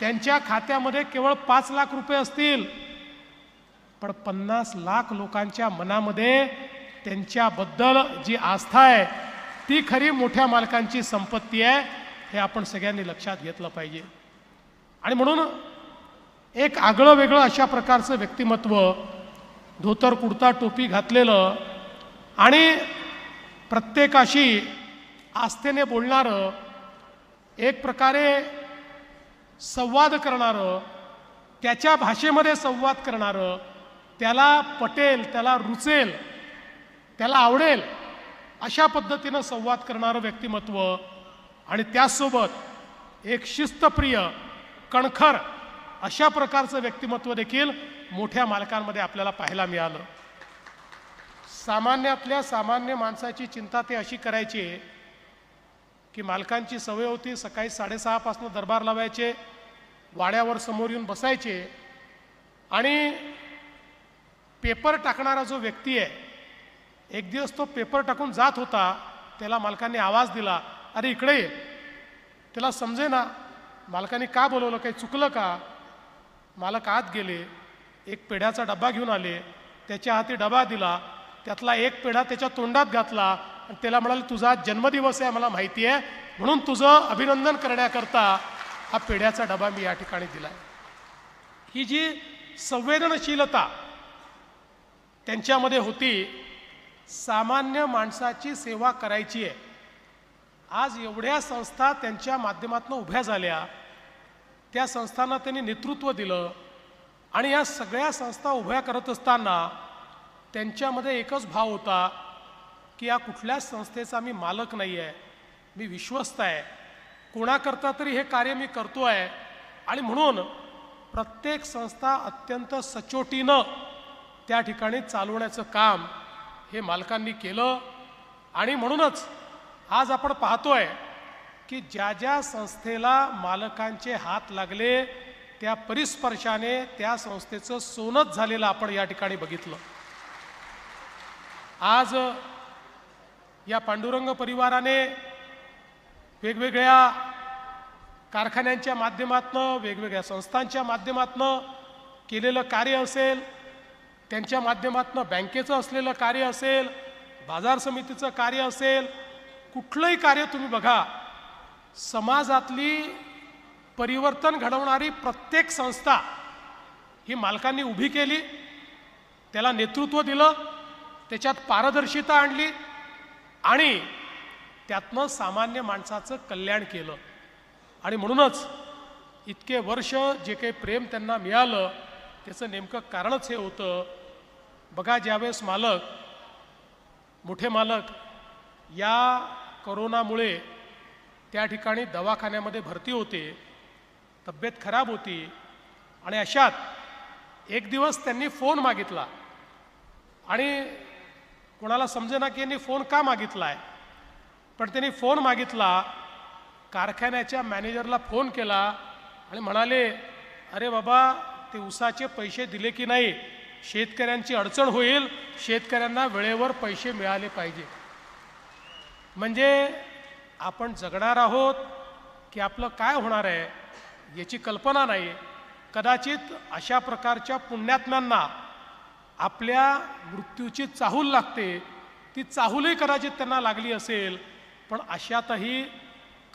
त्यांच्या खात्यामध्ये केवळ पाच लाख रुपये असतील. पण पन्नास लाख लोकांच्या मनामध्ये त्यांच्याबद्दल जी आस्था आहे ती खरी मोठ्या मालकांची संपत्ती आहे हे आपण सगळ्यांनी लक्षात घेतलं पाहिजे. आणि म्हणून एक आगळं वेगळं अशा प्रकारचं व्यक्तिमत्व धोतर कुर्ता टोपी घातलेलं आणि प्रत्येकाशी आस्थेने बोलणारं एक प्रकारे संवाद करणारं त्याच्या भाषेमध्ये संवाद करणारं त्याला पटेल त्याला रुचेल त्याला आवडेल अशा पद्धतीनं संवाद करणारं व्यक्तिमत्व आणि त्याचसोबत एक शिस्तप्रिय कणखर अशा प्रकारचं व्यक्तिमत्व देखील मोठ्या मालकांमध्ये आपल्याला पाहायला मिळालं. सामान्यातल्या सामान्य माणसाची चिंता ते अशी करायची की मालकांची सवय होती सकाळी साडेसहापासून दरबार लावायचे वाड्यावर समोर येऊन बसायचे आणि पेपर टाकणारा जो व्यक्ती आहे एक दिवस तो पेपर टाकून जात होता त्याला मालकांनी आवाज दिला अरे इकडे ये. त्याला समजे ना मालकाने का बोलवलं काही चुकलं का? मालक आत गेले एक पेढ्याचा डबा घेऊन आले त्याच्या हाती डबा दिला त्यातला एक पेढा त्याच्या तोंडात घातला आणि त्याला म्हणाले तुझा जन्मदिवस आहे मला माहिती आहे म्हणून तुझं अभिनंदन करण्याकरता हा पेढ्याचा डबा मी या ठिकाणी दिला आहे ही जी संवेदनशीलता त्यांच्यामध्ये होती सामान्य माणसाची सेवा करायची आहे. आज एवढ्या संस्था त्यांच्या माध्यमातून उभ्या झाल्या त्या संस्थांना त्यांनी नेतृत्व दिलं आणि या सगळ्या संस्था उभ्या करत असताना त्यांच्यामध्ये एकच भाव होता की या कुठल्याच संस्थेचा मी मालक नाही आहे मी विश्वस्त आहे. कोणाकरता तरी हे कार्य मी करतो आहे. आणि म्हणून प्रत्येक संस्था अत्यंत सचोटीनं त्या ठिकाणी चालवण्याचं काम हे मालकांनी केलं. आणि म्हणूनच आज आपण पाहतोय की ज्या ज्या संस्थेला मालकांचे हात लागले त्या परिस्पर्शाने त्या संस्थेचं सोनच झालेलं आपण या ठिकाणी बघितलं. आज या पांडुरंग परिवाराने वेगवेगळ्या कारखान्यांच्या माध्यमातनं वेगवेगळ्या संस्थांच्या माध्यमातनं केलेलं कार्य असेल त्यांच्या माध्यमातनं बँकेचं असलेलं कार्य असेल बाजार समितीचं कार्य असेल कुठलंही कार्य तुम्ही बघा समाजातली परिवर्तन घडवणारी प्रत्येक संस्था ही मालकांनी उभी केली त्याला नेतृत्व दिलं त्याच्यात पारदर्शिता आणली आणि त्यातनं सामान्य माणसाचं कल्याण केलं. आणि म्हणूनच इतके वर्ष जे काही प्रेम त्यांना मिळालं त्याचं नेमकं कारणच हे होतं. बघा ज्यावेळेस मालक मोठे मालक या करोनामुळे त्या ठिकाणी दवाखान्यामध्ये भरती होते तब्येत खराब होती आणि अशात एक दिवस त्यांनी फोन मागितला. आणि कोणाला समजेना की यांनी फोन का मागितला आहे पण त्यांनी फोन मागितला कारखान्याच्या मॅनेजरला फोन केला आणि म्हणाले अरे बाबा ते उसाचे पैसे दिले की नाही? शेतकऱ्यांची अडचण होईल शेतकऱ्यांना वेळेवर पैसे मिळाले पाहिजे. म्हणजे आपण जगणार आहोत की आपलं काय होणार आहे याची कल्पना नाही. कदाचित अशा प्रकारच्या पुण्यात्म्यांना आपल्या मृत्यूची चाहूल लागते. ती चाहूलही कदाचित त्यांना लागली असेल. पण अशातही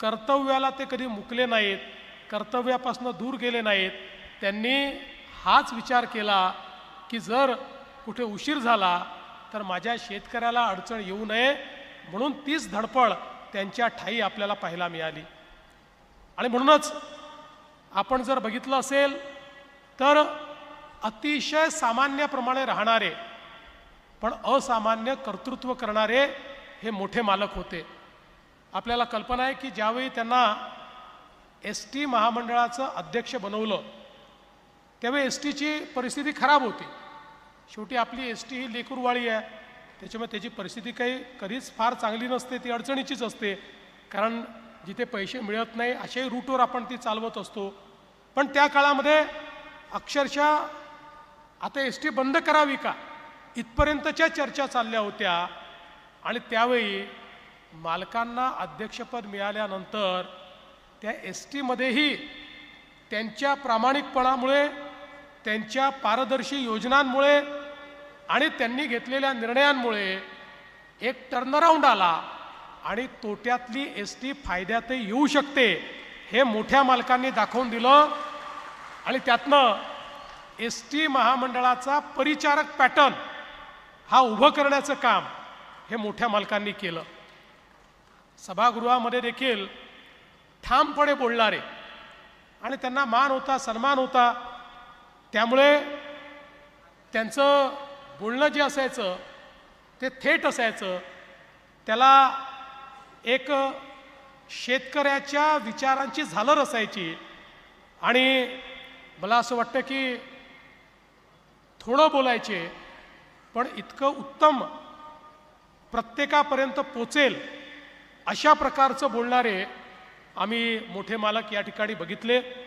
कर्तव्याला ते कधी मुकले नाहीत कर्तव्यापासून दूर गेले नाहीत. त्यांनी हाच विचार केला की जर कुठे उशीर झाला तर माझ्या शेतकऱ्याला अडचण येऊ नये म्हणून तीच धडपड त्यांच्या ठाई आपल्याला पाहायला मिळाली. आणि म्हणूनच आपण जर बघितलं असेल तर अतिशय सामान्याप्रमाणे राहणारे पण असामान्य कर्तृत्व करणारे हे मोठे मालक होते. आपल्याला कल्पना आहे की ज्यावेळी त्यांना एस टी महामंडळाचं अध्यक्ष बनवलं त्यावेळी एस टीची परिस्थिती खराब होती. शेवटी आपली एस टी ही लेकरवाळी आहे. त्याच्यामुळे त्याची परिस्थिती काही कधीच फार चांगली नसते ती अडचणीचीच असते. कारण जिथे पैसे मिळत नाही अशाही रूटवर आपण ती चालवत असतो. पण त्या काळामध्ये अक्षरशः आता एस टी बंद करावी का? इथपर्यंतच्या चर्चा चालल्या होत्या. आणि त्यावेळी मालकांना अध्यक्षपद मिळाल्यानंतर त्या एस टीमध्येही त्यांच्या प्रामाणिकपणामुळे त्यांच्या पारदर्शी योजनांमुळे आणि त्यांनी घेतलेल्या निर्णयांमुळे एक टर्नराऊंड आला आणि तोट्यातली एस टी फायद्यातही येऊ शकते हे मोठ्या मालकांनी दाखवून दिलं. आणि त्यातनं एस टी महामंडळाचा परिचारक पॅटर्न हा उभं करण्याचं काम हे मोठ्या मालकांनी केलं. सभागृहामध्ये देखील ठामपणे बोलणारे. आणि त्यांना मान होता सन्मान होता. त्यामुळे त्यांचं बोलणं जे असायचं ते थेट असायचं. त्याला एक शेतकऱ्याच्या विचारांची झालर असायची. आणि मला असं वाटतं की थोडं बोलायचे पण इतकं उत्तम प्रत्येकापर्यंत पोचेल अशा प्रकारचं बोलणारे आम्ही मोठे मालक या ठिकाणी बघितले.